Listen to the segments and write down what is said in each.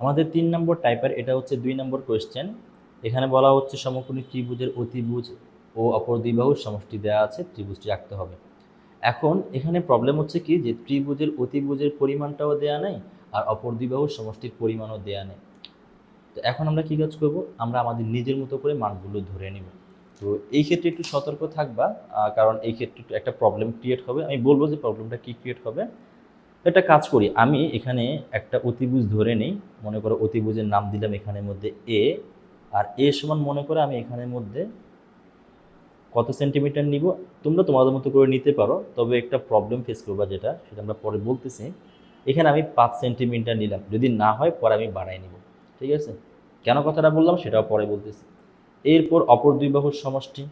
আমাদের তিন নম্বর টাইপের এটা হচ্ছে দুই নম্বর কোয়েশ্চেন এখানে বলা হচ্ছে সমকোণী ত্রিভুজের অতিভুজ ও অপর দুই বাহুর সমষ্টি দেওয়া আছে, ত্রিভুজটি আঁকতে হবে। এখন এখানে প্রবলেম হচ্ছে কি যে ত্রিভুজের অতিভুজের পরিমাণটাও দেয়া নেই আর অপর দুই বাহুর সমষ্টির পরিমাণও দেয়া নেই। তো এখন আমরা কী কাজ করব? আমরা আমাদের নিজের মতো করে মানগুলো ধরে নিব। তো এই ক্ষেত্রে একটু সতর্ক থাকবা কারণ এই ক্ষেত্রে একটু প্রবলেম ক্রিয়েট হবে। আমি বলব যে প্রবলেমটা কী ক্রিয়েট হবে? একটা কাজ করি, আমি এখানে একটা অতিভুজ ধরে নিই, মনে করো অতিভুজের নাম দিলাম এখানের মধ্যে এ, আর এ সমান মনে করে আমি এখানের মধ্যে কত সেন্টিমিটার নিব, তোমরা তোমাদের মতো করে নিতে পারো, তবে একটা প্রবলেম ফেস করবা যেটা, সেটা আমরা পরে বলতেছি। এখানে আমি পাঁচ সেন্টিমিটার নিলাম, যদি না হয় পরে আমি বাড়াই নিব, ঠিক আছে? কেন কথাটা বললাম সেটাও পরে বলতেছি। এরপর অপর দুই বাহুর সমষ্টি,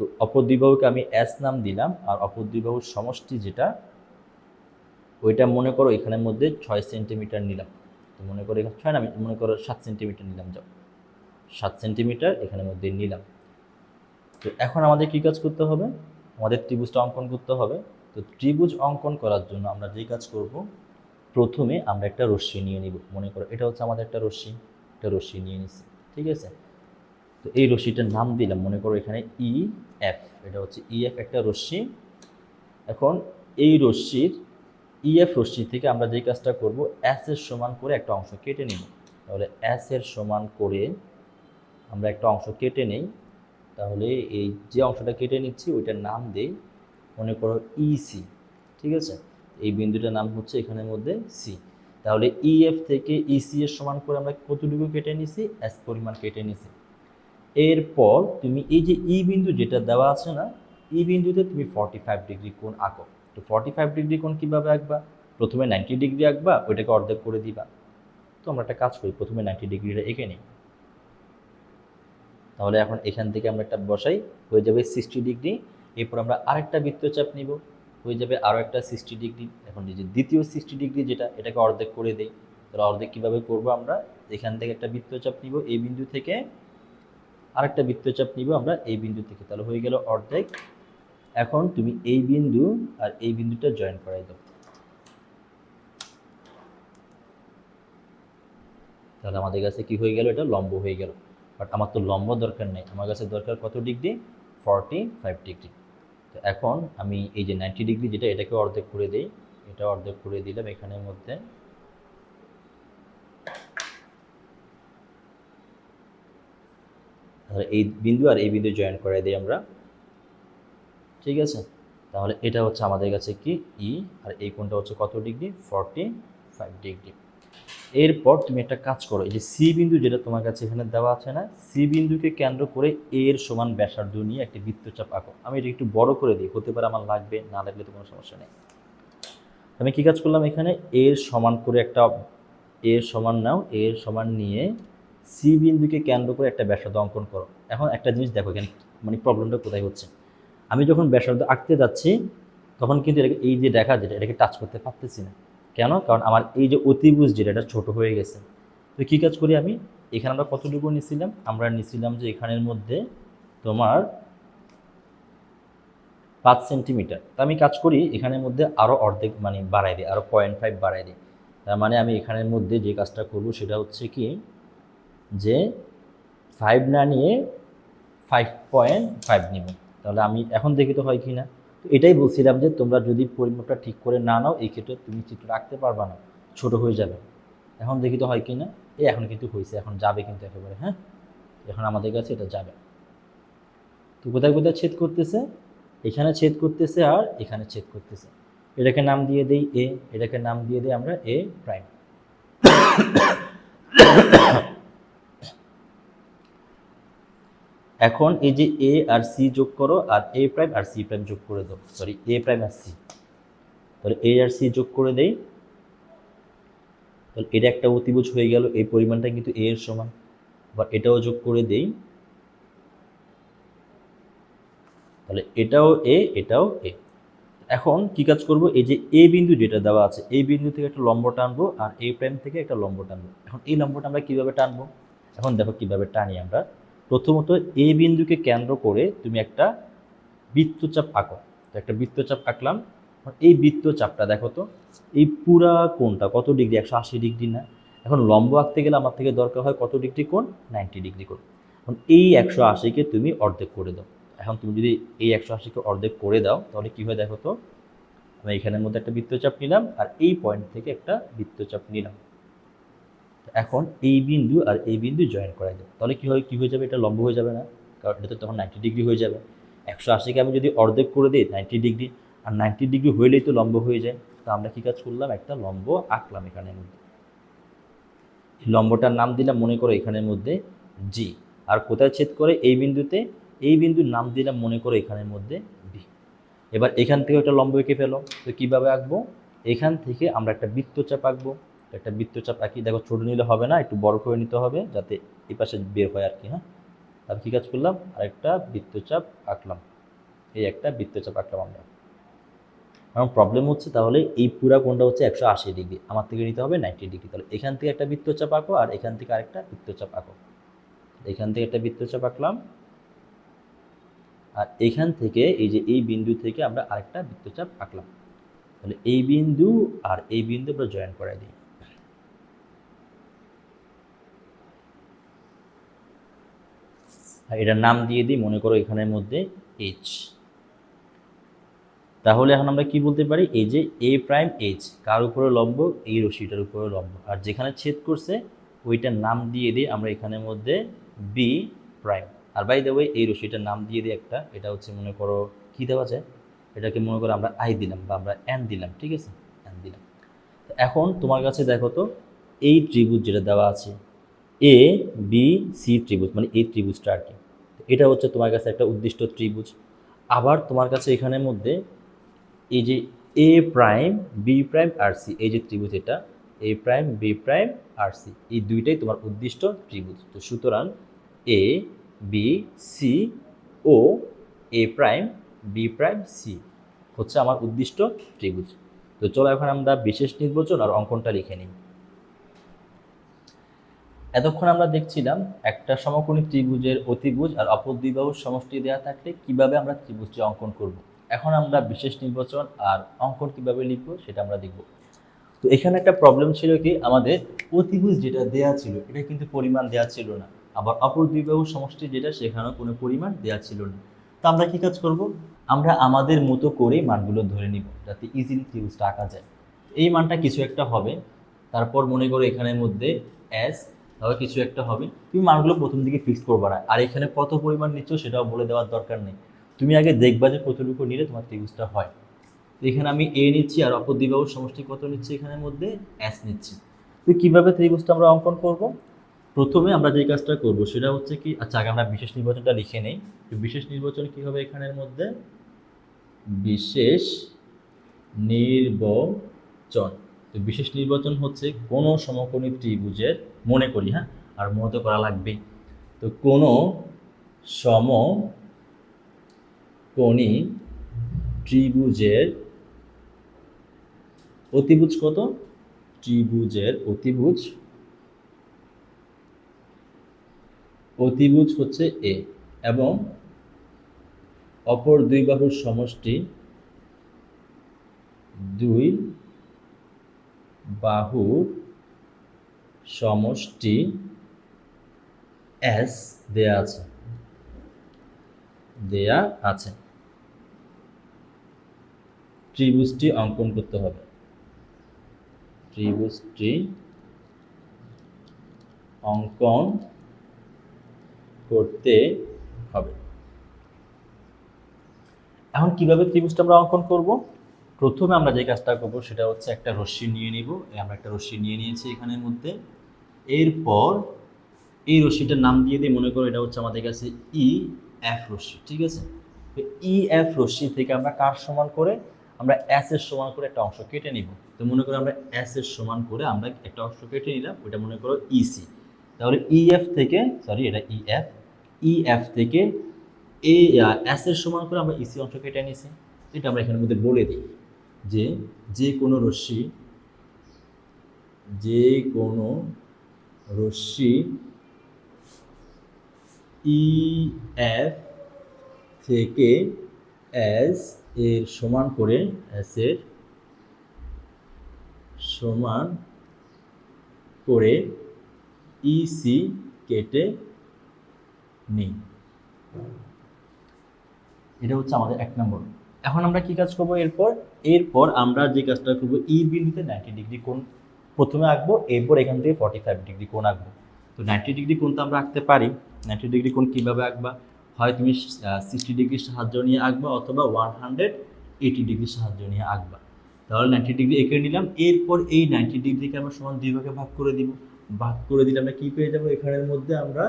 তো অপর দুই বাহুকে আমি এস নাম দিলাম, আর অপর দুই বাহুর সমষ্টি যেটা ওইটা মনে করো এখানের মধ্যে ছয় সেন্টিমিটার নিলাম। তো মনে করো এখানে, ছয় না, মনে করো সাত সেন্টিমিটার নিলাম, যাও। সাত সেন্টিমিটার এখানের মধ্যে নিলাম। তো এখন আমাদের কী কাজ করতে হবে? আমাদের ত্রিভুজটা অঙ্কন করতে হবে। তো ত্রিভুজ অঙ্কন করার জন্য আমরা যেই কাজ করব, প্রথমে আমরা একটা রশ্মি নিয়ে নিব। মনে করো এটা হচ্ছে আমাদের একটা রশ্মি একটা রশ্মি নিয়ে নিছি, ঠিক আছে? তো এই রশ্মিটার নাম দিলাম, মনে করো এখানে ই এফ এটা হচ্ছে ই এফ একটা রশ্মি। এখন এই রশ্মির ইএফ রশ্মি থেকে আমরা যে কাজটা করব এস এর সমান করে একটা অংশ কেটে নিব। তাহলে এস এর সমান করে আমরা একটা অংশ কেটে নেই। তাহলে এই যে অংশটা কেটে নিচ্ছি, ওইটার নাম দেই, মনে করো ইসি ঠিক আছে? এই বিন্দুটার নাম হচ্ছে এখানের মধ্যে সি তাহলে ইএফ থেকে ইসি এর সমান করে আমরা কতটুকু কেটে নিছি? এস পরিমাণ কেটে নিছি। এরপর তুমি এই যে ই বিন্দু যেটা দেওয়া আছে না ই বিন্দুতে তুমি ফর্টি ফাইভ ডিগ্রি কোণ আঁকো। তো ফর্টি ফাইভ ডিগ্রি কোণ কীভাবে আঁকবা? প্রথমে নাইনটি ডিগ্রি আঁকবা, ওইটাকে অর্ধেক করে দিবা। তো আমরা একটা কাজ করি, প্রথমে নাইনটি ডিগ্রিটা এঁকে নিই। তাহলে এখন এখান থেকে আমরা একটা বসাই, হয়ে যাবে সিক্সটি ডিগ্রি এরপর আমরা আরেকটা বৃত্তচাপ নিব, হয়ে যাবে আরও একটা সিক্সটি ডিগ্রি এখন যে দ্বিতীয় সিক্সটি ডিগ্রি যেটা, এটাকে অর্ধেক করে দেই। তাহলে অর্ধেক কীভাবে করব আমরা? এখান থেকে একটা বৃত্তচাপ নিব, এই বিন্দু থেকে আরেকটা বৃত্তচাপ নিব আমরা, এই বিন্দু থেকে। তাহলে হয়ে গেল অর্ধেক এখন তুমি এই বিন্দু আর এই বিন্দুটা জয়েন করাই দাও। তাহলে আমাদের কাছে কি হয়ে গেল? এটা লম্ব হয়ে গেল। বাট আমার তো লম্ব দরকার নেই। আমার কাছে দরকার কত ডিগ্রি? Forty five degree. তো এখন আমি এই যে নাইনটি ডিগ্রি যেটা, এটাকে অর্ধেক করে দিই। এটা অর্ধেক করে দিলাম এখানের মধ্যে। এই বিন্দু আর এই বিন্দু জয়েন করে দিই আমরা। ঠিক আছে? তাহলে এটা হচ্ছে আমাদের কাছে কি? ই আর এই কোণটা হচ্ছে কত ডিগ্রি? Forty five degree. এরপর তুমি একটা কাজ করো, এই যে সি বিন্দু যেটা তোমার কাছে এখানে দেওয়া আছে না সি বিন্দুকে কেন্দ্র করে এর সমান ব্যাসার্ধ নিয়ে একটি বৃত্তচাপ আঁকো। আমি এটা একটু বড় করে দিই, হতে পারে আমার লাগবে, না লাগলে তো কোনো সমস্যা নেই। আমি কি কাজ করলাম এখানে? এর সমান করে একটা এর সমান নাও এর সমান নিয়ে সি বিন্দুকে কেন্দ্র করে একটা ব্যাসার্ধ অঙ্কন করো। এখন একটা জিনিস দেখো এখানে মানে প্রবলেমটা কোথায় হচ্ছে। আমি যখন ব্যাসার্ধ আঁকতে যাচ্ছি, তখন কিন্তু এটাকে, এই যে দেখা যেটা, এটাকে টাচ করতে পারতেছি না। কেন? কারণ আমার এই যে অতিভুজ যেটা, এটা ছোটো হয়ে গেছে। তো কী কাজ করি আমি? এখানে আমরা কতটুকু নিছিলাম? আমরা নিছিলাম যে এখানের মধ্যে তোমার পাঁচ সেন্টিমিটার। তা আমি কাজ করি, এখানের মধ্যে আরও অর্ধেক মানে বাড়াই দিই আরও পয়েন্ট ফাইভ বাড়াই দিই। তার মানে আমি এখানের মধ্যে যে কাজটা করব, সেটা হচ্ছে কি? যে ফাইভ না নিয়ে ফাইভ পয়েন্ট ফাইভ নিব। তাহলে আমি এখন দেখি তো হয় কি না। তো এটাই বলছিলাম যে তোমরা যদি পরিমাপটা ঠিক করে না নাও, এই ক্ষেত্রে তুমি চিত্র রাখতে পারবা না, ছোট হয়ে যাবে। এখন দেখি তো হয় কি না এই এখন কিন্তু হয়েছে, এখন যাবে কিন্তু একেবারে হ্যাঁ? এখন আমাদের কাছে এটা যাবে। তো কোথায় কোথায় ছেদ করতেছে? এখানে ছেদ করতেছে আর এখানে ছেদ করতেছে। এটাকে নাম দিয়ে দেই এ এটাকে নাম দিয়ে দেই আমরা এ প্রাইম এখন এই যে এ আর সি যোগ করো আর এ প্রাইম আর সি প্রাইম যোগ করে দাও। সরি এ প্রাইম আর সি তাহলে এ আর সি যোগ করে দেই। তাহলে এটা একটা অতিভুজ হয়ে গেল, এই পরিমাণটা কিন্তু এ এর সমান। আবার এটাও যোগ করে দেই। তাহলে এটাও এ এটাও এ এখন কি কাজ করব? এই যে এ বিন্দু যেটা দেওয়া আছে এই বিন্দু থেকে একটা লম্ব টানবো আর এ প্রাইম থেকে একটা লম্ব টানবো। এখন এই লম্বটা আমরা কীভাবে টানবো? এখন দেখো কীভাবে টানি আমরা। প্রথমত এ বিন্দুকে কেন্দ্র করে তুমি একটা বৃত্তচাপ আঁকো। তো একটা বৃত্তচাপ আঁকলাম। এই বৃত্তচাপটা দেখো তো, এই পুরা কোণটা কত ডিগ্রি? একশো আশি ডিগ্রি না? এখন লম্ব আঁকতে গেলে আমার থেকে দরকার হয় কত ডিগ্রি কোণ? নাইনটি ডিগ্রি কোণ। এখন এই একশো আশিকে তুমি অর্ধেক করে দাও। এখন তুমি যদি এই একশো আশিকে অর্ধেক করে দাও, তাহলে কী হয় দেখো তো, আমি এখানের মধ্যে একটা বৃত্তচাপ নিলাম আর এই পয়েন্ট থেকে একটা বৃত্তচাপ নিলাম। এখন এই বিন্দু আর এই বিন্দু জয়েন করা দেবো তাহলে কী হয়, কী হয়ে যাবে? এটা লম্ব হয়ে যাবে না, কারণ এটা তো তখন নাইনটি ডিগ্রি হয়ে যাবে। একশো আশিকে আমি যদি অর্ধেক করে দিই নাইনটি ডিগ্রি আর নাইনটি ডিগ্রি হইলেই তো লম্ব হয়ে যায়। তো আমরা কী কাজ করলাম? একটা লম্ব আঁকলাম এখানের মধ্যে। লম্বটার নাম দিলাম, মনে করো এখানের মধ্যে জি আর কোথায় ছেদ করে? এই বিন্দুতে। এই বিন্দুর নাম দিলাম, মনে করো এখানের মধ্যে বি এবার এখান থেকে একটা লম্ব এঁকে ফেলো। তো কীভাবে আঁকবো? এখান থেকে আমরা একটা বৃত্তচাপ আঁকবো। একটা বৃত্তচাপ আঁকি দেখো ছোটো নিলে হবে না, একটু বড় করে নিতে হবে যাতে এই পাশে বের হয় আর কি হ্যাঁ? তারপর কী কাজ করলাম? আরেকটা বৃত্তচাপ আঁকলাম। এই একটা বৃত্তচাপ আঁকলাম আমরা। আমার প্রবলেম হচ্ছে তাহলে এই পুরা কোণটা হচ্ছে একশো আশি ডিগ্রি, আমার থেকে নিতে হবে নাইনটি ডিগ্রি। তাহলে এখান থেকে একটা বৃত্তচাপ আঁকো আর এখান থেকে আরেকটা বৃত্তচাপ আঁকো। এখান থেকে একটা বৃত্তচাপ আঁকলাম। আর এখান থেকে এই যে এই বিন্দু থেকে আমরা আরেকটা বৃত্তচাপ আঁকলাম। তাহলে এই বিন্দু আর এই বিন্দু আমরা জয়েন করাই দিই আর এটার নাম দিয়ে দিই, মনে করো এখানের মধ্যে এইচ তাহলে এখন আমরা কি বলতে পারি? এই যে এ প্রাইম এইচ কার উপরে লম্ব? এই রশিটার উপরে লম্ব। আর যেখানে ছেদ করছে, ওইটার নাম দিয়ে দিই আমরা এখানের মধ্যে বি প্রাইম আর বাই ওয়ে এই রশিটার নাম দিয়ে দিই একটা, এটা হচ্ছে মনে করো, কী দেওয়া যায় এটাকে মনে করো আমরা আই দিলাম বা আমরা এন দিলাম, ঠিক আছে? এন দিলাম। এখন তোমার কাছে দেখো তো, এই ত্রিভুজ যেটা দেওয়া আছে এ বি সি ত্রিভুজ মানে এই ত্রিভুজটা আর কি। এটা হচ্ছে তোমার কাছে একটা উদ্দিষ্ট ত্রিভুজ। আবার তোমার কাছে এখানের মধ্যে এই যে এ প্রাইম বি প্রাইম আর সি এই যে ত্রিভুজ এটা এ প্রাইম বি প্রাইম আর সি এই দুইটাই তোমার উদ্দিষ্ট ত্রিভুজ। তো সুতরাং A B C O A prime B prime C হচ্ছে আমার উদ্দিষ্ট ত্রিভুজ। তো চলো এখন আমরা বিশেষ নির্বাচন আর অঙ্কনটা লিখে নিই। এতক্ষণ আমরা দেখছিলাম একটা সমকোণী ত্রিভুজের অতিভুজ আর অপর দুই বাহুর সমষ্টি দেওয়া থাকলে কীভাবে আমরা ত্রিভুজটি অঙ্কন করব। এখন আমরা বিশেষ নির্বাচন আর অঙ্কন কীভাবে লিখব সেটা আমরা দেখব। তো এখানে একটা প্রবলেম ছিল কি? আমাদের অতিভুজ যেটা দেয়া ছিল, এটা কিন্তু পরিমাণ দেয়া ছিল না। আবার অপর দুই বাহুর সমষ্টি যেটা, সেখানেও কোনো পরিমাণ দেয়া ছিল না। তো আমরা কি কাজ করব? আমরা আমাদের মতো করে মানগুলো ধরে নিব যাতে ইজিলি ত্রিভুজটা আঁকা যায়। এই মানটা কিছু একটা হবে। তারপর মনে করো এখানের মধ্যে এস তাহলে কিছু একটা হবে। তুমি মানগুলো প্রথম দিকে ফিক্স করবে না। আর এখানে কত পরিমাণ নিচ্ছ সেটাও বলে দেওয়ার দরকার নেই। তুমি আগে দেখবা যে কতটুকু নিলে তোমার ত্রিভুজটা হয়। এখানে আমি এ নিচ্ছি আর অপর দ্বিবাহুর সমষ্টি কত নিচ্ছি এখানের মধ্যে? এস নিচ্ছি। তো কীভাবে ত্রিভুজটা আমরা অঙ্কন করব? প্রথমে আমরা যে কাজটা করব সেটা হচ্ছে কি আচ্ছা আগে আমরা বিশেষ নির্বাচনটা লিখে নেই। তো বিশেষ নির্বাচন কী হবে এখানের মধ্যে? বিশেষ নির্বাচন। তো বিশেষ নির্বাচন হচ্ছে কোনো সমকোণী ত্রিভুজের মনে করি হ্যাঁ? আর মনে তো করা লাগবেই। তো কোনো সমকোণী ত্রিভুজের অতিভুজ কত? ত্রিভুজের অতিভুজ অতিভুজ হচ্ছে এ এবং অপর দুই বাহুর সমষ্টি দুই বাহুর সমষ্টি এস দেয়া আছে। দেয়া আছে। ত্রিভুজটি অঙ্কন করতে হবে। ত্রিভুজটি অঙ্কন করতে হবে। এখন কীভাবে ত্রিভুজটা আমরা অঙ্কন করব? প্রথমে আমরা যে কাজটা করব সেটা হচ্ছে একটা রশ্মি নিয়ে নিব। আমরা একটা রশ্মি নিয়ে নিয়েছি এখানের মধ্যে। এরপর এই রশ্মিটার নাম দিয়ে দিই মনে করো এটা হচ্ছে আমাদের কাছে ই এফ রশ্মি, ঠিক আছে? তো ই এফ রশ্মি থেকে আমরা কার সমান করে? আমরা এস এর সমান করে একটা অংশ কেটে নিব। তো মনে করো আমরা এস এর সমান করে আমরা একটা অংশ কেটে নিলাম, ওইটা মনে করো ইসি তাহলে ই এফ থেকে সরি এটা ই এফ ই এফ থেকে এ এস এর সমান করে আমরা ইসি অংশ কেটে নিয়েছি এটা আমরা এখানের মধ্যে বলে দিই যে যে কোনো রশ্মি, যে কোনো রশ্মি ই এফ থেকে এস এর সমান করে এস এর সমান করে ইসি কেটে নিই। এটা হচ্ছে আমাদের এক নম্বর। এখন আমরা কি কাজ করব? এরপর এরপর আমরা যে কাজটা করব ই বিন্দুতে নাইনটি ডিগ্রি কোণ প্রথমে আঁকবো, এরপর এখান থেকে ফর্টি ফাইভ ডিগ্রি কোণ আঁকবো। তো নাইনটি ডিগ্রি কোণ তো আমরা আঁকতে পারি। নাইনটি ডিগ্রি কোণ কীভাবে আঁকবা? হয় তুমি সিক্সটি ডিগ্রির সাহায্য নিয়ে আঁকবা অথবা ওয়ান হান্ড্রেড এইটি ডিগ্রির সাহায্য নিয়ে আঁকবা। তাহলে নাইনটি ডিগ্রি এঁকে নিলাম, এরপর এই নাইনটি ডিগ্রিকে আমরা সমান দুই ভাগে ভাগ করে দিব। ভাগ করে দিলে আমরা কী পেয়ে যাব? এখানের মধ্যে আমরা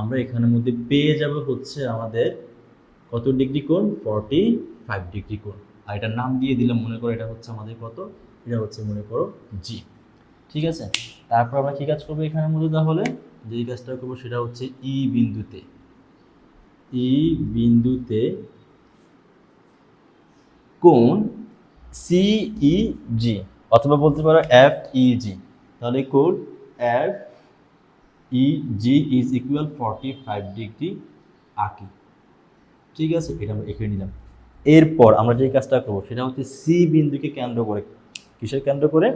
আমরা এখানের মধ্যে পেয়ে যাব হচ্ছে আমাদের কত ডিগ্রি কোণ? ফর্টি ফাইভ ডিগ্রি কোণ। আর এটার নাম দিয়ে দিলাম, মনে করো এটা হচ্ছে আমাদের কত? এটা হচ্ছে মনে করো জি ঠিক আছে? তারপর আমরা কী কাজ করব এখানের মধ্যে তাহলে? যেই কাজটা করব সেটা হচ্ছে ই বিন্দুতে। ই বিন্দুতে কোণ সিই জি অথবা বলতে পারো এফ ই জি তাহলে কোণ F G is equal forty five degree আঁকি। ঠিক আছে? এটা আমরা এঁকে নিলাম। এরপর আমরা যে কাজটা করব সেটা হচ্ছে সি বিন্দুকে কেন্দ্র করে। কিসের কেন্দ্র করে?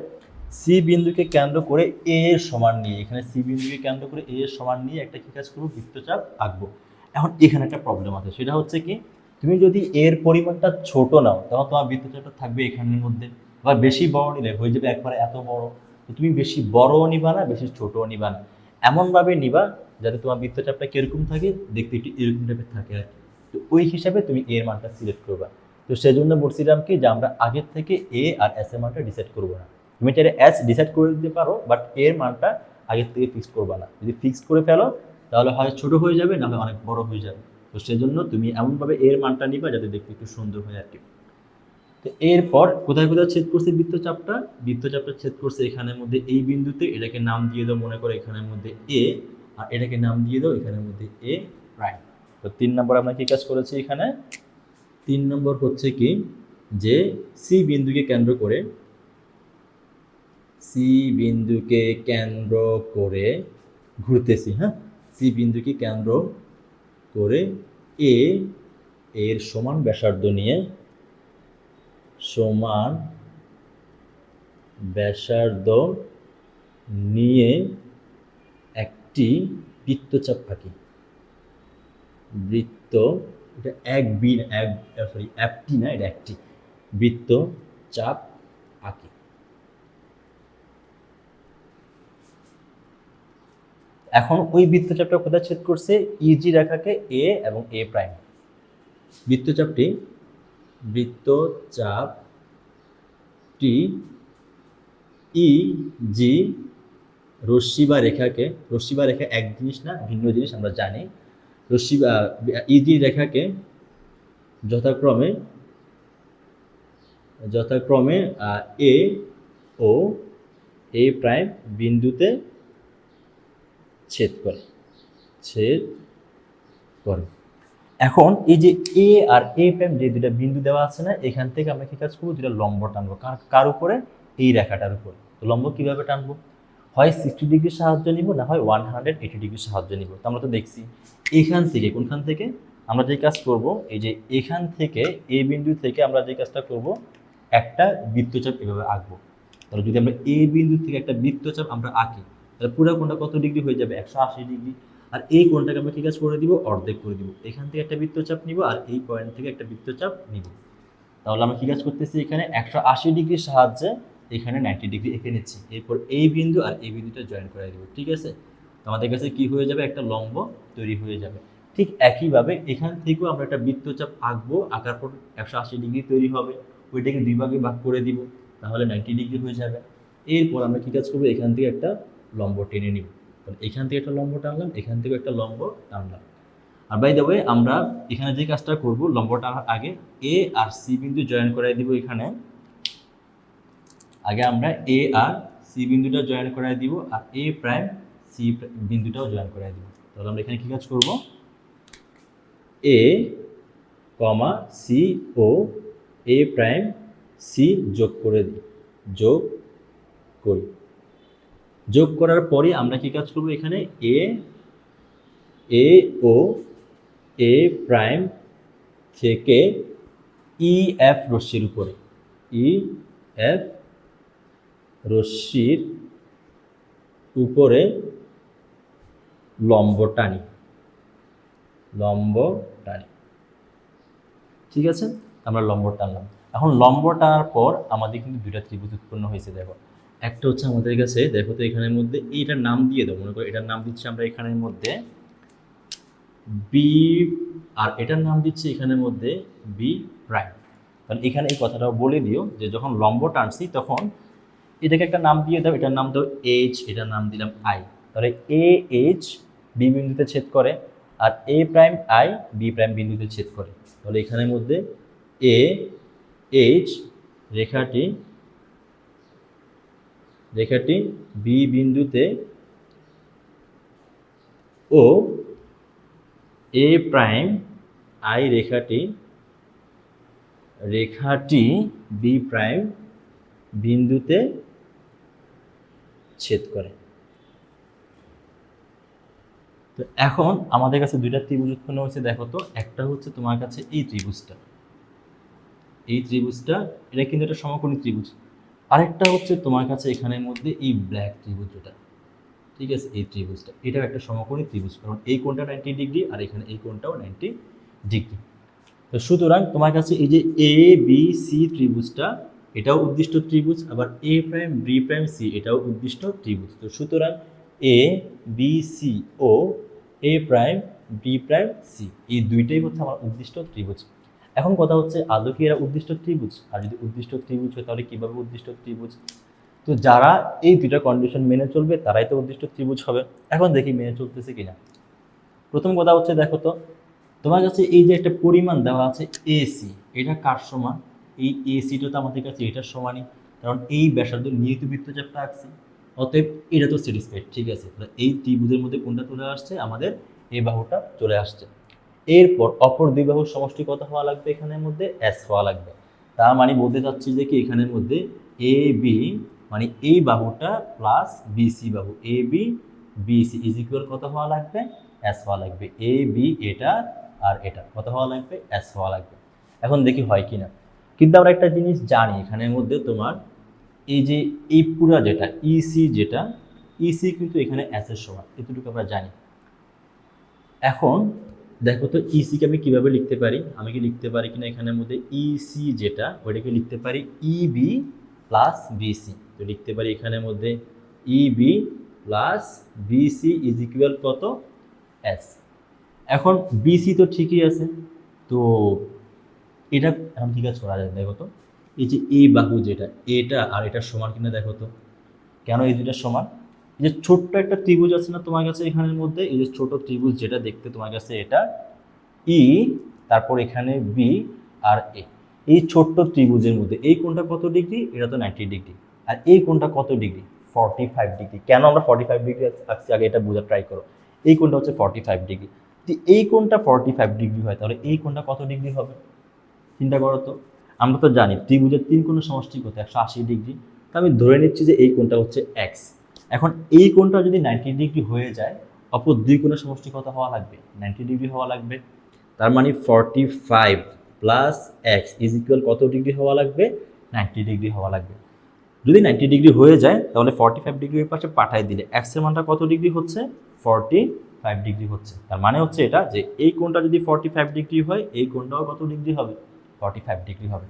সি বিন্দুকে কেন্দ্র করে এ এর সমান নিয়ে, এখানে সি বিন্দুকে কেন্দ্র করে এ এর সমান নিয়ে একটা কি কাজ করব? বৃত্তচাপ আঁকবো। এখন এখানে একটা প্রবলেম আছে, সেটা হচ্ছে কি, তুমি যদি এর পরিমাণটা ছোট নাও, তখন তোমার বৃত্তচাপটা থাকবে এখানের মধ্যে। বা বেশি বড় নিলে, হয়ে যাবে একবারে এত বড়। তো তুমি বেশি বড়ও নিবা না, বেশি ছোটও নিবা না। এমনভাবে নিবা যাতে তোমার বৃত্তচাপটা কীরকম থাকে, দেখতে একটু এরকম টাইপের থাকে আর কি। তো ওই হিসাবে তুমি এর মানটা সিলেক্ট করবা। তো সেজন্য বলছিলাম কি, যে আমরা আগের থেকে এ আর এস এর মানটা ডিসাইড করব না। তুমি চাইলে এস ডিসাইড করে দিতে পারো বাট এর মানটা আগের থেকে ফিক্সড করবা না। যদি ফিক্সড করে ফেলো, তাহলে হয় ছোট হয়ে যাবে নাহলে অনেক বড় হয়ে যাবে। তো সেজন্য তুমি এমনভাবে এর মানটা নিবা যাতে দেখতে একটু সুন্দর হয় আর কি। তো এরপর কোথায় কোথায় ছেদ করছে বৃত্তচাপটা? বৃত্তচাপটা ছেদ করছে এখানের মধ্যে এই বিন্দুতে, এটাকে নাম দিয়ে দাও মনে করো এখানের মধ্যে এ আর এটাকে নাম দিয়ে দাও এখানের মধ্যে এ প্রাইম তো তিন নম্বর আমরা কি কাজ করেছি এখানে? তিন নম্বর হচ্ছে কি? যে সি বিন্দুকে কেন্দ্র করে সি বিন্দুকে কেন্দ্র করে ঘুরতেছি হ্যাঁ? সি বিন্দুকে কেন্দ্র করে এ এর সমান ব্যাসার্ধ নিয়ে সমান ব্যাসার্ধ নিয়ে একটি বৃত্তচাপ আঁকি বৃত্ত, এটা এক বি এক সরি একটি না, এটা একটি বৃত্ত চাপ আঁকি এখন ওই বৃত্তচাপটা কোথায় ছেদ করছে? ইজি রেখাকে এ এবং এ প্রাইম বৃত্তচাপটি বৃত্তচাপটি ই জি রশ্মি বা রেখাকে, রশ্মি বা রেখা এক জিনিস না, ভিন্ন জিনিস আমরা জানি। রশ্মি বা ইজি রেখাকে যথাক্রমে যথাক্রমে এ ও এ প্রাইম বিন্দুতে ছেদ করে। ছেদ করে। এখন এই যে এ আর এ প্রাইম যে দুটা বিন্দু দেওয়া আছে না, এখান থেকে আমরা কি কাজ করব? দুটা লম্ব টানবো। কার কার উপরে? এই রেখাটার উপর। তো লম্ব কীভাবে টানবো? হয় সিক্সটি ডিগ্রির সাহায্য নিব না হয় ওয়ান হান্ড্রেড এইটি ডিগ্রির সাহায্য নিব। তো আমরা তো দেখছি এখান থেকে, কোনখান থেকে? আমরা যে কাজ করব, এই যে এখান থেকে এ বিন্দু থেকে আমরা যে কাজটা করব, একটা বৃত্তচাপ এভাবে আঁকবো। তাহলে যদি আমরা এ বিন্দু থেকে একটা বৃত্তচাপ আমরা আঁকি তাহলে পুরো কোণটা কত ডিগ্রি হয়ে যাবে? একশো আশি ডিগ্রি আর এই কোণটাকে আমরা কি কাজ করে দিব, অর্ধেক করে দিব। এখান থেকে একটা বৃত্তচাপ নিব আর এই পয়েন্ট থেকে একটা বৃত্তচাপ নিব। তাহলে আমরা কি কাজ করতেছি এখানে একশো আশি ডিগ্রির সাহায্যে এখানে নাইনটি ডিগ্রি এঁকে নিচ্ছি। এরপর এই বিন্দু আর এই বিন্দুটা জয়েন করে দেবো, ঠিক আছে? তো আমাদের কাছে কি হয়ে যাবে? একটা লম্ব তৈরি হয়ে যাবে। ঠিক একইভাবে এখান থেকেও আমরা একটা বৃত্তচাপ আঁকবো, আঁকার পর একশো আশি ডিগ্রি তৈরি হবে। ওইটাকে দুই ভাগে ভাগ করে দিব, তাহলে নাইনটি ডিগ্রি হয়ে যাবে। এরপর আমরা কী কাজ করব এখান থেকে একটা লম্ব টেনে নিব। তাহলে এখান থেকে একটা লম্ব টানলাম, এখান থেকে একটা লম্ব টানলাম। আর বাই ওয়ে আমরা এখানে যে কাজটা করব লম্ব টানার আগে এ আর সি বিন্দু জয়েন করাই দিব এখানে। আগে আমরা এ আর সি বিন্দুটা জয়েন করাই দিব, আর এ প্রাইম সি বিন্দুটাও জয়েন করাই দিব। তাহলে আমরা এখানে কী কাজ করব? এ কমা সি ও এ প্রাইম সি যোগ করে দিই, যোগ করি। যোগ করার পরে আমরা কি কাজ করব এখানে? এ এ ও এ প্রাইম থেকে ই এফ রশ্মির উপরে। ই এফ রশ্মির উপরে লম্ব টানি। লম্ব টানি। ঠিক আছে? আমরা লম্ব টানলাম। এখন লম্ব টানার পর আমাদের কিন্তু দুইটা ত্রিভুজ উৎপন্ন হয়েছে, দেখো। একটা হচ্ছে আমাদের কাছে, দেখো তো এখানের মধ্যে, এইটার নাম দিয়ে দেবো মনে করো এটার নাম দিচ্ছি আমরা এখানের মধ্যে বি আর এটার নাম দিচ্ছি এখানের মধ্যে বি প্রাইম কারণ এখানে এই কথাটাও বলে দিও যে যখন লম্ব টানছি তখন এটাকে একটা নাম দিয়ে দাও, এটার নাম দাও এইচ এটার নাম দিলাম আই তাহলে এ এইচ বি বিন্দুতে ছেদ করে, আর A prime I B prime বিন্দুতে ছেদ করে। তাহলে এখানের মধ্যে এ এইচ রেখাটি রেখাটি বি বিন্দুতে ও এ প্রাইম আই রেখাটি রেখাটি বি প্রাইম বিন্দুতে ছেদ করে। তো এখন আমাদের কাছে দুইটা ত্রিভুজ উৎপন্ন হয়েছে, দেখো তো। একটা হচ্ছে তোমার কাছে এই ত্রিভুজটা। এই ত্রিভুজটা, এটা কিন্তু একটা সমকোণী ত্রিভুজ। আরেকটা হচ্ছে তোমার কাছে এখানের মধ্যে এই ব্ল্যাক ত্রিভুজ ঠিক আছে? এই ত্রিভুজটা। এটাও একটা সমকোণী ত্রিভুজ, কারণ এই কোণটা নাইনটি ডিগ্রি আর এখানে এই কোণটাও নাইনটি ডিগ্রি তো সুতরাং তোমার কাছে এই যে এ বি সি ত্রিভুজটা, এটাও উদ্দিষ্ট ত্রিভুজ, আবার A prime B prime C এটাও উদ্দিষ্ট ত্রিভুজ। তো সুতরাং A B C O A prime B prime C এই দুইটাই হচ্ছে আমার উদ্দিষ্ট ত্রিভুজ। এখন কথা হচ্ছে আদৌ কি এরা উদ্দিষ্ট ত্রিভুজ, আর যদি উদ্দিষ্ট ত্রিভুজ হয় তাহলে কীভাবে উদ্দিষ্ট ত্রিভুজ? তো যারা এই দুইটা কন্ডিশন মেনে চলবে, তারাই তো উদ্দিষ্ট ত্রিভুজ হবে। এখন দেখি মেনে চলতেছে কিনা। প্রথম কথা হচ্ছে, দেখো তো, তোমার কাছে এই যে একটা পরিমাণ দেওয়া আছে এসি এটা কার সমান? এই এসিটা তো আমাদের কাছে এটার সমানই, কারণ এই ব্যাসার্ধ নিহিত বৃত্তচাপটা আছে। অতএব এটা তো স্যাটিসফাইড ঠিক আছে? এই ত্রিভুজের মধ্যে কোনটা চলে আসছে? আমাদের এই বাহুটা চলে আসছে। এরপর অপর দুই বাহুর সমষ্টি কত হওয়া লাগবে এখানের মধ্যে? এস হওয়া লাগবে। তার মানে বলতে চাচ্ছি যে কি এখানের মধ্যে এ বি মানে এই বাহুটা প্লাস বিসি বাহু। A B BC is equal কত হওয়া লাগবে? এস হওয়া লাগবে। এ বি এটা আর এটা কত হওয়া লাগবে? এস হওয়া লাগবে। এখন দেখি হয় কি না কিন্তু আমরা একটা জিনিস জানি এখানের মধ্যে তোমার এই যে এই পুরা যেটা ইসি যেটা ইসি কিন্তু এখানে এস এর সমান। এতটুকু আমরা জানি। এখন দেখো তো ইসিকে আমি কীভাবে লিখতে পারি? আমি কি লিখতে পারি কিনা এখানের মধ্যে? ইসি যেটা, ওইটাকে লিখতে পারি ইবি প্লাস বিসি তো লিখতে পারি এখানের মধ্যে EB plus BC is equal কত? এস এখন বিসি তো ঠিকই আছে। তো এটা এখন ঠিক আছে, করা যায়। দেখো তো, এই যে এই বাহু যেটা, এটা আর এটা সমান কিনা দেখো তো। কেন এই দুটা সমান? যে ছোট্ট একটা ত্রিভুজ আছে না তোমার কাছে এখানের মধ্যে? এই যে ছোট ত্রিভুজ যেটা দেখতে তোমার কাছে এটা ই তারপর এখানে বি আর এ এই ছোট্ট ত্রিভুজের মধ্যে, এই কোনটা কত ডিগ্রি? এটা তো নাইনটি ডিগ্রি। আর এই কোনটা কত ডিগ্রি? Forty five degree. কেন আমরা ফর্টি ফাইভ ডিগ্রি আছি আগে এটা বোঝার ট্রাই করো। এই কোনটা হচ্ছে ফর্টি ফাইভ ডিগ্রি। যদি এই কোনটা ফর্টি ফাইভ ডিগ্রি হয়, তাহলে এই কোনটা কত ডিগ্রি হবে? চিন্তা করো তো। আমরা তো জানি, ত্রিভুজের তিন কোণের সমষ্টি কত? একশো আশি ডিগ্রি। তা আমি ধরে নিচ্ছি যে এই কোনটা হচ্ছে এক্স এখন এই কোণটা যদি নাইনটি ডিগ্রি হয়ে যায়, অপর দুই কোণের সমষ্টি কত হওয়া লাগবে। নাইনটি ডিগ্রি হওয়া লাগবে। তার মানে forty five plus X is equal কত ডিগ্রি হওয়া লাগবে? নাইনটি ডিগ্রি হওয়া লাগবে। যদি নাইনটি ডিগ্রি হয়ে যায়, তাহলে ফর্টি ফাইভ ডিগ্রির পাশে পাঠাই দিলে এক্সের মানটা কত ডিগ্রি হচ্ছে? ফর্টি ফাইভ ডিগ্রি হচ্ছে। তার মানে হচ্ছে এটা যে এই কোণটা যদি ফর্টি ফাইভ ডিগ্রি হয়, এই কোণটাও কত ডিগ্রি হবে? ফর্টি ফাইভ ডিগ্রি হবে।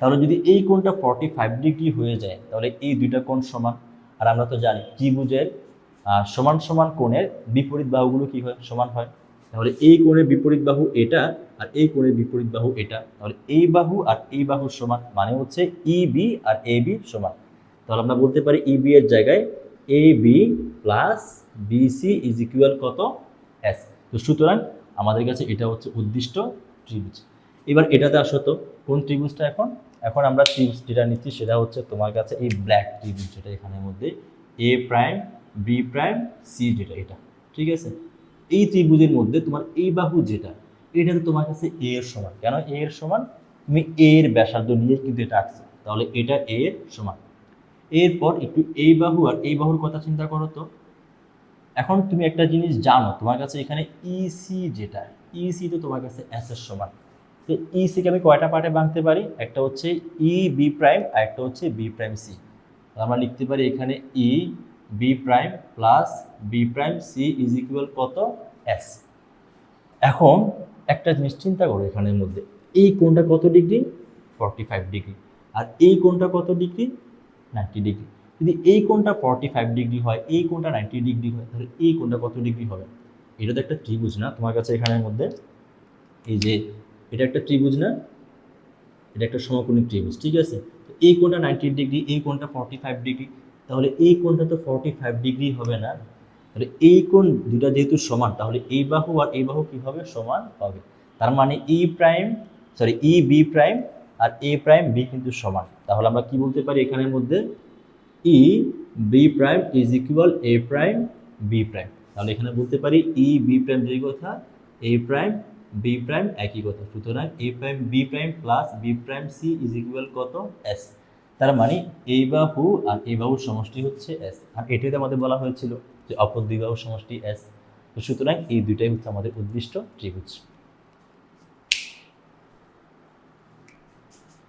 তাহলে যদি এই কোণটা ফর্টি ফাইভ ডিগ্রি হয়ে যায়, তাহলে এই দুইটা কোণ সমান আর আমরা তো জানি ত্রিভুজের সমান সমান কোণের বিপরীত বাহুগুলো কি হয়? সমান হয়। তাহলে এই কোণের বিপরীত বাহু এটা আর এই কোণের বিপরীত বাহু এটা। তাহলে এই বাহু আর এই বাহু সমান মানে হচ্ছে ই বি আর এ বি সমান। তাহলে আমরা বলতে পারি ই বি এর জায়গায় A B plus BC is equal কত? এস তো সুতরাং আমাদের কাছে এটা হচ্ছে উদ্দিষ্ট ত্রিভুজ। এবার এটাতে আসতো কোন ত্রিভুজটা এখন? এখন আমরা ত্রিভুজ যেটা নিচ্ছি সেটা হচ্ছে তোমার কাছে এই ব্ল্যাক ত্রিভুজ যেটা এখানের মধ্যে A prime B prime C যেটা, এটা, ঠিক আছে? এই ত্রিভুজের মধ্যে তোমার এই বাহু যেটা, এটা তো তোমার কাছে এ এর সমান। কেন এ এর সমান? তুমি এ এর ব্যাসার্ধ নিয়ে কিন্তু এটা আঁকছো। তাহলে এটা এ এর সমান। এরপর একটু এই বাহু আর এই বাহুর কথা চিন্তা করো তো। এখন তুমি একটা জিনিস জানো, তোমার কাছে এখানে ইসি যেটা ইসি তো তোমার কাছে এস এর সমান। তো ইসিকে আমি কয়টা পার্টে ভাঙতে পারি? একটা হচ্ছে ই বি প্রাইম আর একটা হচ্ছে বি প্রাইম সি আমরা লিখতে পারি এখানে E B prime plus B prime C is equal কত? এস এখন একটা জিনিস চিন্তা করো এখানের মধ্যে। এই কোণটা কত ডিগ্রি? Forty five degree. আর এই কোণটা কত ডিগ্রি? Ninety degree. যদি এই কোণটা ফর্টি ফাইভ ডিগ্রি হয়, এই কোণটা নাইনটি ডিগ্রি হয়, তাহলে এই কোণটা কত ডিগ্রি হবে? এটা তো একটা ত্রিভুজ না? তোমার কাছে এখানের মধ্যে এই যে এটা একটা ত্রিভুজ না? এটা একটা সমকোণী ত্রিভুজ, ঠিক আছে? তো এই কোণটা নাইনটি ডিগ্রি এই কোণটা ফর্টি ফাইভ ডিগ্রি তাহলে এই কোণটা তো ফর্টি ফাইভ ডিগ্রি হবে না। তাহলে এই কোণ দুটা যেহেতু সমান, তাহলে এই বাহু আর এই বাহু কী হবে সমান হবে? তার মানে E prime sorry E B prime R A prime B কিন্তু সমান। তাহলে আমরা কি বলতে পারি এখানের মধ্যে? E B prime is equal A prime B prime তাহলে এখানে বলতে পারি ই বি প্রাইম যেই কথা এ প্রাইম বি প্রাইম একই কথা। সুতরাং A prime B prime plus B prime C is equal কত? এস তার মানে এই বাহু আর এই বাহুর সমষ্টি হচ্ছে এস আর এটাই তো আমাদের বলা হয়েছিল যে অপর দুই বাহুর সমষ্টি এস সুতরাং এই দুইটাই হচ্ছে আমাদের উদ্দিষ্ট ত্রিভুজ।